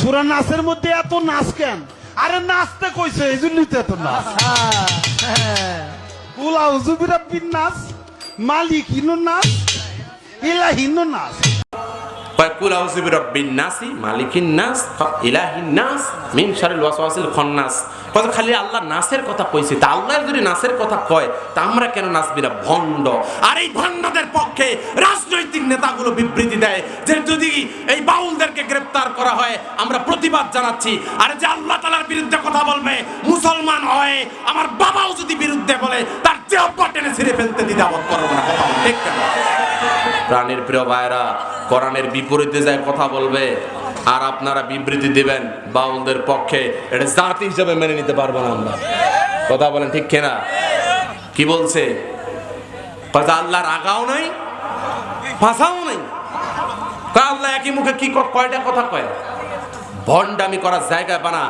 সুরা নাচের মধ্যে এত নাচ কেন? আরে নাচতে কইছে এই জন্যই তো এত নাচ। উলাউ জুবিরা বিন নাচ মালিক হিনু নাচ ইলা হিনু নাচ। কয় কুল আউযু বিরাব্বিন নাসি মালিকিন নাস ইলাহিন নাস মিন শারিল ওয়াসওয়াসিল খন্নাস কত খালি আল্লাহ নাসের কথা কইছে তা আল্লাহ যদি নাসের কথা কয় তা আমরা কেন নাচবি না? ভণ্ড। আর এই ভণ্ডদের পক্ষে রাজনৈতিক নেতাগুলো বিবৃতি দেয় যে যদি এই বাউলদেরকে গ্রেফতার করা হয়, আমরা প্রতিবাদ জানাচ্ছি। আর যে আল্লাহ তালার বিরুদ্ধে কথা বলবে, মুসলমান হয়, আমার বাবাও যদি বিরুদ্ধে বলে, তার চেহারা টেনে ছিঁড়ে ফেলতে দ্বিধাবোধ করব না। কথা ঠিক প্রাণের প্রিয় ভাইরা কোরআনের বিপরীতে যায় কথা বলবে, আর আপনারা বিবৃতি দিবেন, বাউলদের পক্ষে এটা জাতি হিসেবে মেনে নিতে পারব না আমরা। কথা বলেন, ঠিক কেনা? কি বলছে? আল্লাহর আগাও নাই ভাষাও নাই। আল্লাহ একই মুখে কি কয়টা কথা কয়? ভণ্ডামি করার জায়গা বানা।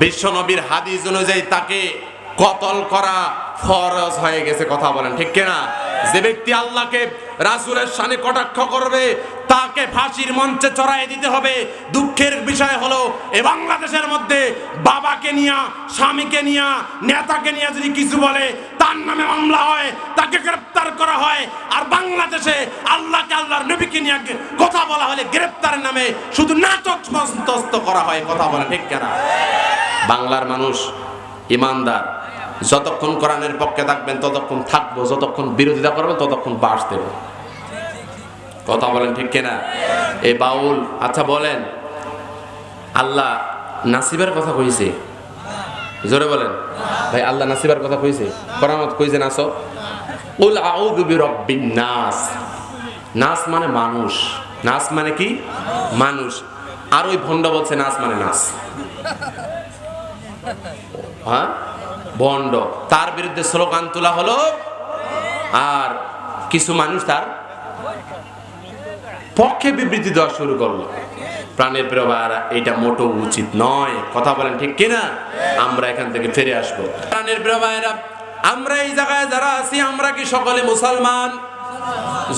বিশ্ব নবীর হাদিস অনুযায়ী তাকে কতল করা ফরজ হয়ে গেছে কথা বলেন, ঠিক কিনা? যে ব্যক্তি আল্লাহকে, রাসূলের শানে কটাক্ষ করবে, তাকে ফাঁসির মঞ্চে চড়াই দিতে হবে। দুঃখের বিষয় হলো, এ বাংলাদেশের মধ্যে বাবাকে নিয়া, স্বামীকে নিয়া, নেতাকে নিয়ে যদি কিছু বলে, তার নামে মামলা হয়, তাকে গ্রেপ্তার করা হয় আর বাংলাদেশে আল্লাহকে আল্লাহর নবীকে নিয়ে কথা বলা হলে গ্রেপ্তারের নামে শুধু নাটক মস্তস্ত করা হয়, কথা বলে, ঠিক কেনা? বাংলার মানুষ, ইমানদার, যতক্ষণ কোরআনের পক্ষে থাকবেন, ততক্ষণ থাকব, যতক্ষণ বিরোধিতা করবেন, ততক্ষণ বাস দেব। কথা বলেন, ঠিক কিনা? এ বাউল আচ্ছা বলেন, আল্লাহ নাসিবের কথা কইছে? জোরে বলেন। ভাই, আল্লাহ নাসিবার কথা কইছে? কোরআনত কইছে নাসো উল আউযু বিরাব্বিন নাস। নাস মানে মানুষ। নাস মানে কি? মানুষ। আর ওই ভণ্ড বলছে নাচ মানে নাচ হ্যাঁ? ভণ্ড। তার বিরুদ্ধে স্লোগান তোলা হলো, আর কিছু মানুষ তার পক্ষে বিবৃতি দেওয়া শুরু করল। প্রাণের প্রেমারা এটা মোটো উচিত নয়। কথা বলেন ঠিক কিনা? আমরা এখান থেকে ফিরে আসব। প্রাণের প্রেমারা আমরা এই জায়গায় যারা আছি, আমরা কি সকলে মুসলমান?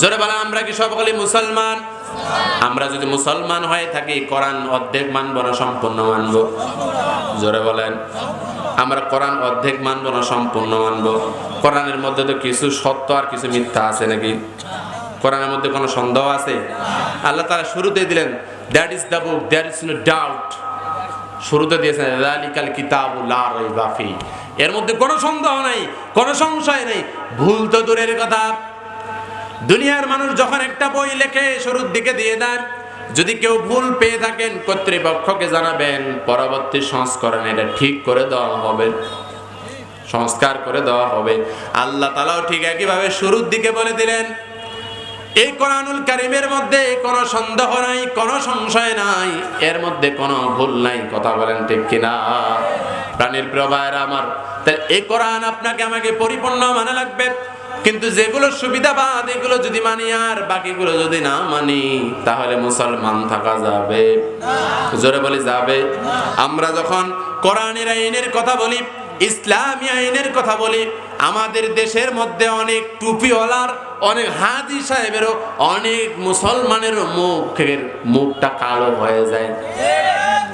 জোরে বলেন, আমরা কি সকলে মুসলমান? আমরা যদি মুসলমান হয়ে থাকি, কোরআন অর্ধেক মানব না, সম্পূর্ণ মানব? জোরে বলেন, আমরা কোরআন অর্ধেক মানব না, সম্পূর্ণ মানব? কোরআনের মধ্যে তো কিছু সত্য আর কিছু মিথ্যা আছে নাকি? কোরআনের মধ্যে কোনো সন্দেহ আছে? আল্লাহ তারা শুরুতে দিলেন that is the book that is no doubt শুরুতে দিয়েছেন কিতাবু লা রাইবা ফি এর মধ্যে কোনো সন্দেহ নাই, কোনো সংশয় নেই। ভুল তো দূরের কথা। দুনিয়ার মানুষ যখন একটা বই লেখে, শুরুর দিকে দিয়ে দেন। যদি কেউ ভুল পেয়ে থাকেন, কর্তৃপক্ষকে জানাবেন, পরবর্তী সংস্করণ এটা ঠিক করে দেওয়া হবে। সংস্কার করে দেওয়া হবে। আল্লাহ তালাও ঠিক একইভাবে শুরুর দিকে বলে দিলেন, এই কোরআনুল কারিমের মধ্যে কোনো সন্দেহ নাই, কোনো সংশয় নাই, এর মধ্যে কোনো ভুল নাই। কথা বলেন ঠিক কিনা? প্রাণীর প্রবাহের আমার। তাই এই কোরআন আপনাকে আমাকে পরিপূর্ণ মানে লাগবে কিন্তু যেগুলো সুবিধাবাদ, এগুলো যদি মানি আর বাকিগুলো যদি না মানি, তাহলে মুসলমান থাকা যাবে। জোরে বলি যাবে। আমরা যখন কোরআনের আইনের কথা বলি, ইসলামী আইনের কথা বলি, আমাদের দেশের মধ্যে অনেক টুপিওয়ালার, অনেক হাজি সাহেবেরও অনেক মুসলমানের মুখের মুখটা কালো হয়ে যায়।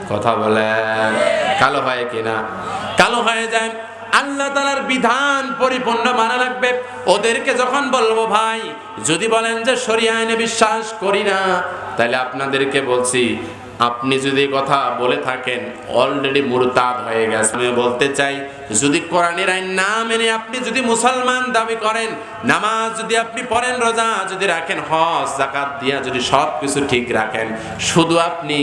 কথা বলেন। কালো হয় কিনা? কালো হয়ে যায়। আল্লাহ তালার বিধান পরিপূর্ণ মানা লাগবে। ওদেরকে যখন বলব, ভাই, যদি বলেন যে সরিয়া আইনে বিশ্বাস করি না, তাহলে আপনাদেরকে বলছি, আপনি যদি কথা বলে থাকেন অলরেডি মুরতাদ হয়ে গেছে। আমি বলতে চাই, যদি কোরআনের আইন না মেনে আপনি যদি মুসলমান দাবি করেন, নামাজ যদি আপনি পড়েন, রোজা যদি রাখেন, হজ জাকাত দিয়া যদি সব কিছু ঠিক রাখেন, শুধু আপনি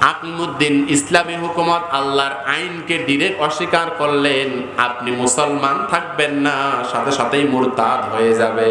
আকলিমুদ্দিন ইসলামী হুকুমত আল্লাহর আইনকে ডিরেক্ট অস্বীকার করলেন। আপনি মুসলমান থাকবেন না, সাথে সাথেই মুরতাদ হয়ে যাবে